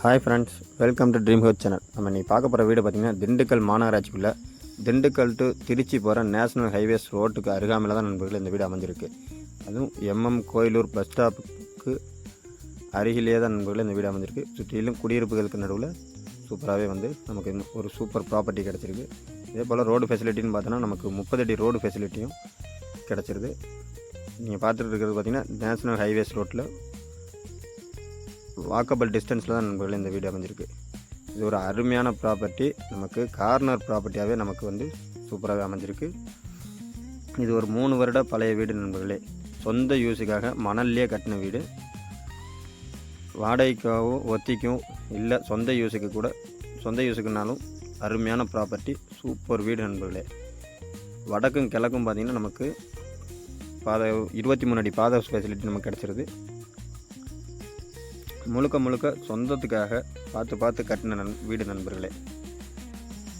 Hi friends welcome to dream house channel நம்ம இன்றைக்கி பார்க்க போகிற வீடு பார்த்திங்கன்னா திண்டுக்கல் மாநகராட்சிக்குள்ளே திண்டுக்கல் டு திருச்சி போகிற நேஷனல் ஹைவேஸ் ரோட்டுக்கு அருகாமையில் தான் நண்பர்கள் இந்த வீடு அமைஞ்சிருக்கு. அதுவும் எம்எம் கோயிலூர் பஸ் ஸ்டாப்புக்கு அருகிலேயே தான் நண்பர்கள் இந்த வீடு அமைஞ்சிருக்கு. சுற்றிலும் குடியிருப்புகளுக்கு நடுவில் சூப்பராகவே வந்து நமக்கு ஒரு சூப்பர் ப்ராப்பர்ட்டி கிடச்சிருக்கு. இதே போல் ரோடு ஃபெசிலிட்டின்னு பார்த்தோன்னா நமக்கு முப்பது அடி ரோடு ஃபெசிலிட்டியும் கிடச்சிருது. நீங்கள் பார்த்துட்டு இருக்கிறது பார்த்திங்கன்னா நேஷனல் ஹைவேஸ் ரோட்டில் வாக்கபிள் டிஸ்டன்ஸில் தான் நண்பர்களே இந்த வீடு அமைஞ்சிருக்கு. இது ஒரு அருமையான ப்ராப்பர்ட்டி நமக்கு கார்னர் ப்ராப்பர்ட்டியாகவே நமக்கு வந்து சூப்பராகவே அமைஞ்சிருக்கு. இது ஒரு மூணு வருட பழைய வீடு நண்பர்களே. சொந்த யூஸுக்காக மணல்லையே கட்டின வீடு. வாடகைக்காகவும் ஒத்திக்கும் இல்லை சொந்த யூஸுக்கு கூட சொந்த யூஸுக்குனாலும் அருமையான ப்ராப்பர்ட்டி சூப்பர் வீடு நண்பர்களே. வடக்கும் கிழக்கும் பார்த்திங்கன்னா நமக்கு பாத இருபத்தி மூணு அடி பாதை ஃபெசிலிட்டி நமக்கு கிடச்சிருது. முழுக்க முழுக்க சொந்தத்துக்காக பார்த்து பார்த்து கட்டின நன் வீடு நண்பர்களே.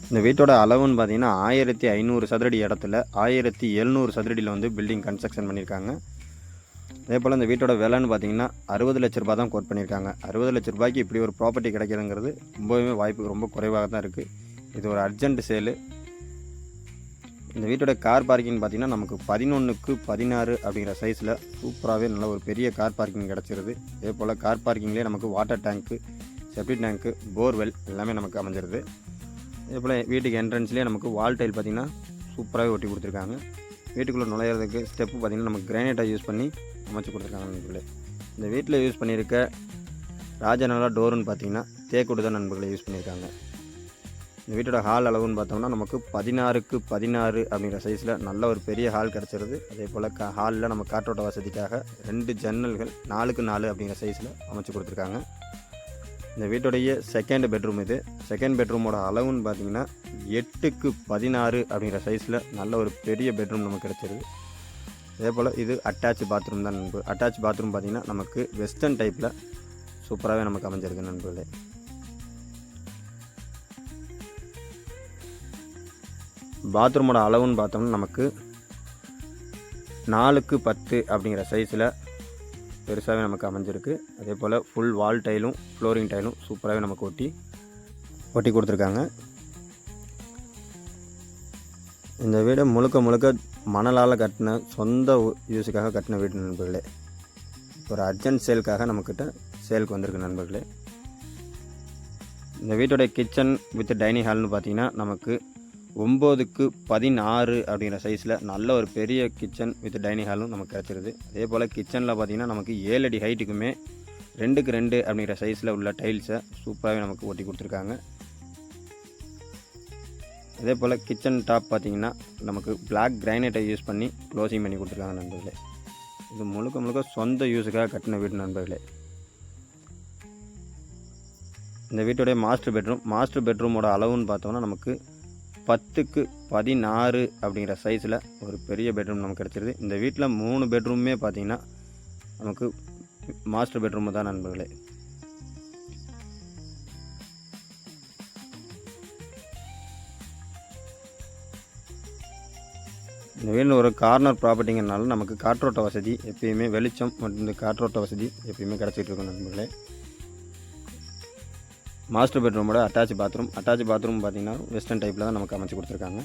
இந்த வீட்டோட அளவுன்னு பார்த்தீங்கன்னா ஆயிரத்தி ஐநூறு சதுரடி இடத்துல ஆயிரத்தி எழுநூறு சதுரடியில் வந்து பில்டிங் கன்ஸ்ட்ரக்ஷன் பண்ணியிருக்காங்க. அதே போல் இந்த வீட்டோட விலைன்னு பார்த்தீங்கன்னா அறுபது லட்ச ரூபாய் தான் கோட் பண்ணியிருக்காங்க. அறுபது லட்ச ரூபாய்க்கு இப்படி ஒரு ப்ராப்பர்ட்டி கிடைக்கிறதுங்கிறது ரொம்பவுமே வாய்ப்பு ரொம்ப குறைவாக தான் இருக்குது இது ஒரு அர்ஜென்ட் சேலு இந்த வீட்டோட கார் பார்க்கிங் பார்த்தீங்கன்னா நமக்கு பதினொன்றுக்கு பதினாறு அப்படிங்கிற சைஸில் சூப்பராகவே நல்ல ஒரு பெரிய கார் பார்க்கிங் கிடச்சிருது. அதே போல் கார் பார்க்கிங்லேயே நமக்கு வாட்டர் டேங்க்கு செப்டி டேங்க்கு போர்வெல் எல்லாமே நமக்கு அமைஞ்சிருது. அதே போல் வீட்டுக்கு என்ட்ரன்ஸ்லேயே நமக்கு வால் டைல் பார்த்திங்கன்னா சூப்பராகவே ஒட்டி கொடுத்துருக்காங்க. வீட்டுக்குள்ளே நுழையிறதுக்கு ஸ்டெப்பு பார்த்திங்கன்னா நமக்கு கிரானைட்டை யூஸ் பண்ணி அமைச்சு கொடுத்துருக்காங்க நண்பர்களே இந்த வீட்டில் யூஸ் பண்ணியிருக்க ராஜநலா டோருன்னு பார்த்தீங்கன்னா தேக்குடு தான் நண்பர்களை யூஸ் பண்ணியிருக்காங்க. இந்த வீட்டோட ஹால் அளவுன்னு பார்த்தோம்னா நமக்கு பதினாறுக்கு பதினாறு அப்படிங்கிற சைஸில் நல்ல ஒரு பெரிய ஹால் கிடச்சிருது. அதே போல் க ஹாலில் நம்ம காற்றோட்ட வசதிக்காக ரெண்டு ஜன்னல்கள் நாலுக்கு நாலு அப்படிங்கிற சைஸில் அமைச்சு கொடுத்துருக்காங்க. இந்த வீட்டுடைய செகண்ட் பெட்ரூம் இது. செகண்ட் பெட்ரூமோட அளவுன்னு பார்த்தீங்கன்னா எட்டுக்கு பதினாறு அப்படிங்கிற சைஸில் நல்ல ஒரு பெரிய பெட்ரூம் நமக்கு கிடச்சிருது. அதே போல் இது அட்டாச் பாத்ரூம் தான் நண்பு அட்டாச் பாத்ரூம் பார்த்தீங்கன்னா நமக்கு வெஸ்டர்ன் டைப்பில் சூப்பராகவே நமக்கு அமைஞ்சிருக்கு நண்பர்களே. பாத்ரூமோட அளவுன்னு பார்த்தோம்னா நமக்கு நாலுக்கு பத்து அப்படிங்கிற சைஸில் பெருசாகவே நமக்கு அமைஞ்சிருக்கு. அதே போல் ஃபுல் வால் டைலும் ஃப்ளோரிங் டைலும் சூப்பராகவே நமக்கு ஒட்டி ஒட்டி கொடுத்துருக்காங்க. இந்த வீடு முழுக்க முழுக்க மணலால் கட்டின சொந்த யூஸுக்காக கட்டின வீடு நண்பர்களே. ஒரு அர்ஜென்ட் சேலுக்காக நம்மக்கிட்ட சேலுக்கு வந்திருக்கு நண்பர்களே. இந்த வீட்டோடைய கிச்சன் வித் டைனிங் ஹால்னு பார்த்தீங்கன்னா நமக்கு ஒம்போதுக்கு பதினாறு அப்படிங்கிற சைஸில் நல்ல ஒரு பெரிய கிச்சன் வித் டைனிங் ஹாலும் நமக்கு கிடச்சிருது. அதே போல் கிச்சனில் பார்த்தீங்கன்னா நமக்கு ஏழு அடி ஹைட்டுக்குமே ரெண்டுக்கு ரெண்டு அப்படிங்கிற சைஸில் உள்ள டைல்ஸை சூப்பராகவே நமக்கு ஒட்டி கொடுத்துருக்காங்க. அதே போல் கிச்சன் டாப் பார்த்திங்கன்னா நமக்கு பிளாக் கிரைனைட்டை யூஸ் பண்ணி க்ளோசிங் பண்ணி கொடுத்துருக்காங்க நண்பர்களே. இது முழுக்க முழுக்க சொந்த யூஸுக்காக கட்டின வீடு நண்பர்களே. இந்த வீட்டுடைய மாஸ்டர் பெட்ரூம் மாஸ்டர் பெட்ரூமோட அளவுன்னு பார்த்தோம்னா நமக்கு பத்துக்கு பதினாறு அப்படிங்கிற சைஸில் ஒரு பெரிய பெட்ரூம் நமக்கு கிடச்சிருது. இந்த வீட்டில் மூணு பெட்ரூமே பார்த்திங்கன்னா நமக்கு மாஸ்டர் பெட்ரூம் தான் நண்பர்களே. இந்த வீட்டில் ஒரு கார்னர் ப்ராப்பர்ட்டிங்கிறனால நமக்கு காற்றோட்ட வசதி எப்பயுமே வெளிச்சம் மற்றும் காற்றோட்ட வசதி எப்பயுமே கிடச்சிட்டு இருக்கும் நண்பர்களே. மாஸ்டர் பெட்ரூமோட அட்டாச் பாத்ரூம் அட்டாச் பாத்ரூம் பார்த்தீங்கன்னா வெஸ்டர்ன் டைப்பில் தான் நமக்கு அமைச்சு கொடுத்துருக்காங்க.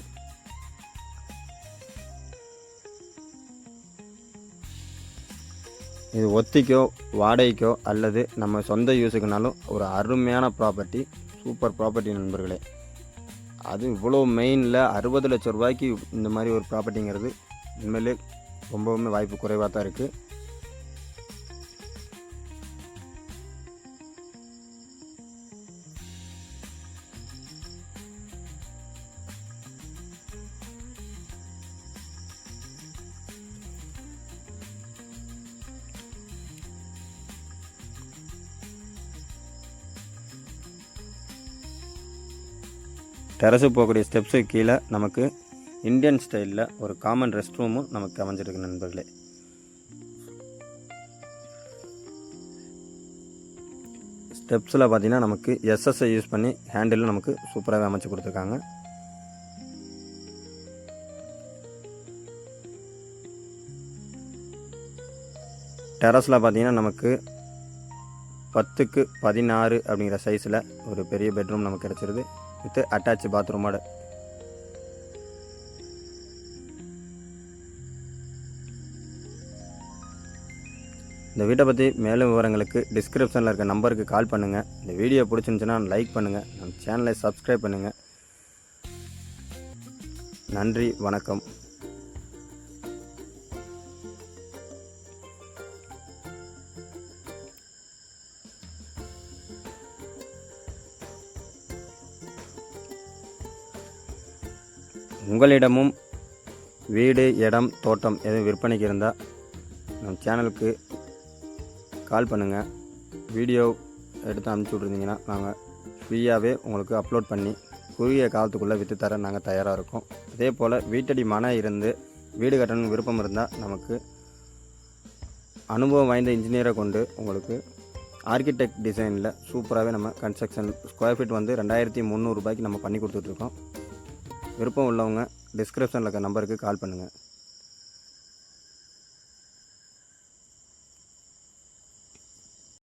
இது ஒத்திக்கோ வாடகைக்கோ அல்லது நம்ம சொந்த யூஸுக்குனாலும் ஒரு அருமையான ப்ராப்பர்ட்டி சூப்பர் ப்ராப்பர்ட்டி நண்பர்களே. அது இவ்வளோ மெயினில் அறுபது லட்ச ரூபாய்க்கு இந்த மாதிரி ஒரு ப்ராப்பர்ட்டிங்கிறது உண்மையிலே ரொம்பவுமே வாய்ப்பு குறைவாக தான் இருக்குது டெரஸு போகக்கூடிய ஸ்டெப்ஸுக்கு கீழே நமக்கு இந்தியன் ஸ்டைலில் ஒரு காமன் ரெஸ்ட் ரூமும் நமக்கு அமைஞ்சிருக்கு நண்பர்களே. ஸ்டெப்ஸில் பார்த்தீங்கன்னா நமக்கு எஸ்எஸ்ஐ யூஸ் பண்ணி ஹேண்டிலும் நமக்கு சூப்பராகவே அமைச்சு கொடுத்துருக்காங்க. டெரஸில் பார்த்தீங்கன்னா நமக்கு பத்துக்கு பதினாறு அப்படிங்கிற சைஸில் ஒரு பெரிய பெட்ரூம் நமக்கு கிடச்சிருது. வித் அட்டாச் பாத்ரூமோட இந்த வீட்டை பற்றி மேலும் விவரங்களுக்கு டிஸ்கிரிப்ஷனில் இருக்க நம்பருக்கு கால் பண்ணுங்கள் இந்த வீடியோ பிடிச்சிருந்துச்சுன்னா லைக் பண்ணுங்கள் நம்ம சேனலை சப்ஸ்கிரைப் பண்ணுங்கள் நன்றி வணக்கம். உங்களிடமும் வீடு இடம் தோட்டம் எதுவும் விற்பனைக்கு இருந்தால் நம்ம சேனலுக்கு கால் பண்ணுங்கள் வீடியோ எடுத்து அனுப்பிச்சி விட்ருந்தீங்கன்னா நாங்கள் ஃப்ரீயாகவே உங்களுக்கு அப்லோட் பண்ணி குறுகிய காலத்துக்குள்ளே விற்று தர நாங்கள் தயாராக இருக்கோம். அதே போல் வீட்டடி மனம் இருந்து வீடு கட்டணும் விருப்பம் இருந்தால் நமக்கு அனுபவம் வாய்ந்த இன்ஜினியரை கொண்டு உங்களுக்கு ஆர்கிடெக்ட் டிசைனில் சூப்பராகவே நம்ம கன்ஸ்ட்ரக்ஷன் ஸ்கொயர் ஃபீட் வந்து ரெண்டாயிரத்தி முந்நூறுபாய்க்கு நம்ம பண்ணி கொடுத்துட்ருக்கோம் விருப்பம் உள்ளவங்க டிஸ்கிரிப்ஷனில் இருக்க நம்பருக்கு கால் பண்ணுங்கள்